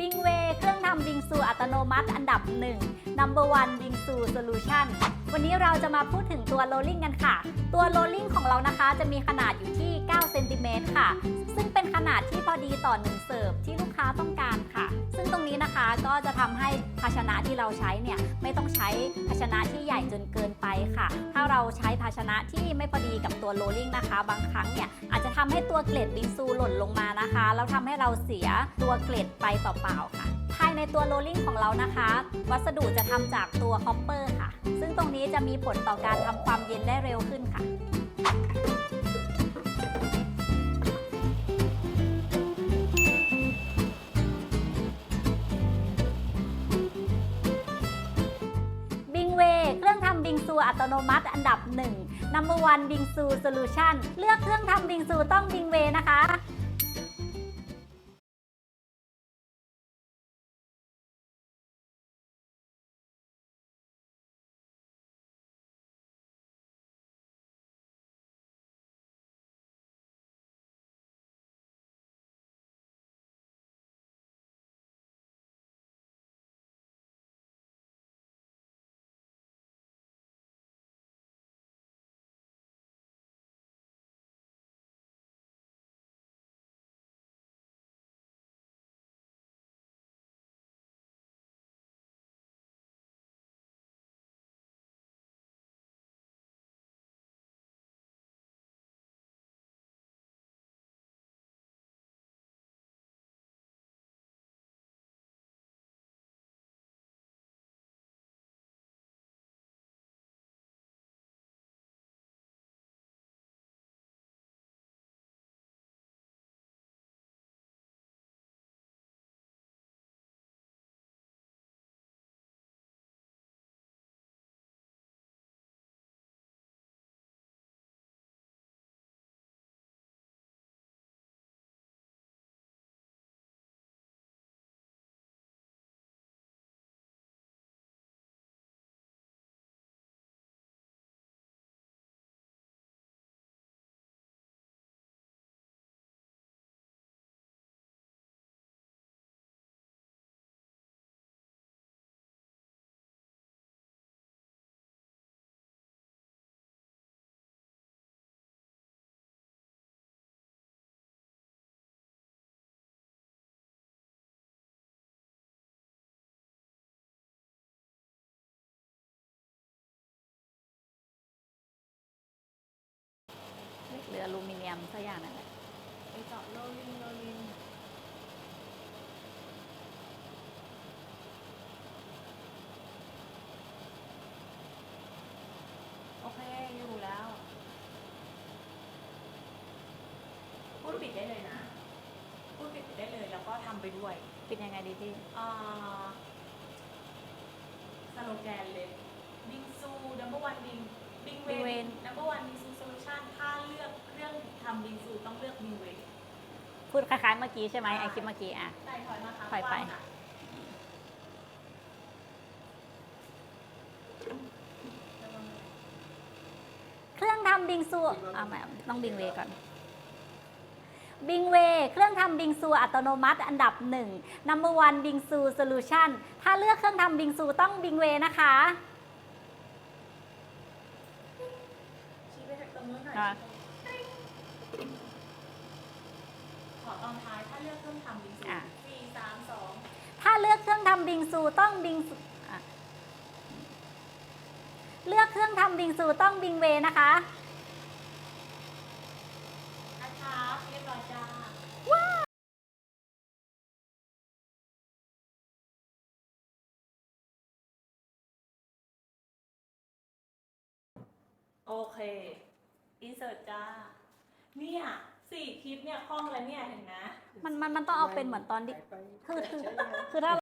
บิงเวเครื่องทำบิงซูอัตโนมัติอันดับ 1 Number One บิงซู Solution วันนี้เราจะมาพูดถึงตัวโรลลิ่งกันค่ะ ตัวโรล นะคะ จะมีขนาดอยู่ที่9เซนติเมตรค่ะ ซึ่งเป็นขนาดที่พอดีต่อหนึ่งเสิร์ฟที่ลูกค้าต้องการค่ะ ซึ่งตรงนี้นะคะก็จะทำให้ภาชนะที่เราใช้เนี่ยไม่ต้องใช้ภาชนะที่ใหญ่จนเกินไปค่ะ ถ้าเราใช้ภาชนะที่ไม่พอดีกับตัวโรลลิ่งนะคะ บางครั้งเนี่ยอาจจะทำให้ตัวเกล็ดบิงซูหล่นลงมานะคะแล้วทำให้เราเสียตัวเกล็ดไปเปล่าๆค่ะภายในตัวโรลลิ่งของเรานะคะ วัสดุจะทำจากตัวคอปเปอร์ค่ะ ซึ่งตรงนี้จะมีผลต่อการทำความเย็นได้เร็วขึ้นค่ะ บิงเวเครื่องทำบิงซูอัตโนมัติอันดับ 1 Number One บิงซูโซลูชันเลือกเครื่องทำบิงซูต้องบิงเวนะคะ ออลูมิเนียมสักอย่างนั่นแหละไปเจาะโรลลิงโรลลิงโอเค อยู่แล้วพูดปิดได้เลยนะพูดปิดได้เลยแล้วก็ทำไปด้วยปิดยังไงดีพี่อ่าสโลแกนเลย บิงซู number one บิงบิงเว Bing น Wen number one บิงซูโซลูชันถ้าเลือกเครื่องทำบิงซูต้องเลือกบิงเวนพูดคล้ายๆเมื่อกี้ใช่ไหมไอคลิปเมื่อกี้อะ ใช่ถอยมาค่ะถอยไป กว้างค่ะเครื่องทำบิงซูเอาใหม่ต้องบิงเวก่อน บิงเวเครื่องทำบิงซูอัตโนมัติอันดับ1 Number One บิงซู Solution ถ้าเลือกเครื่องทำบิงซูต้องบิงเวนะคะ ชี้ไปตรงนู้นหน่อยค่ะข ตอนท้ายถ้าเลือกเครื่องทำบิงซูอะ สี่สามสองถ้าเลือกเครื่องทำบิงซูต้องบิงซูอะเลือกเครื่องทำบิงซูต้องบิงเวนะคะ นะคะเรียบร้อยจ้าโอเค อินเสิร์ตจ้า เนี่ย สี่คลิปเนี่ยคล่องแล้วเนี่ยเห็นไหมมันมันมันต้องเอาเป็นเหมือนตอนที่คือคือคือถ้า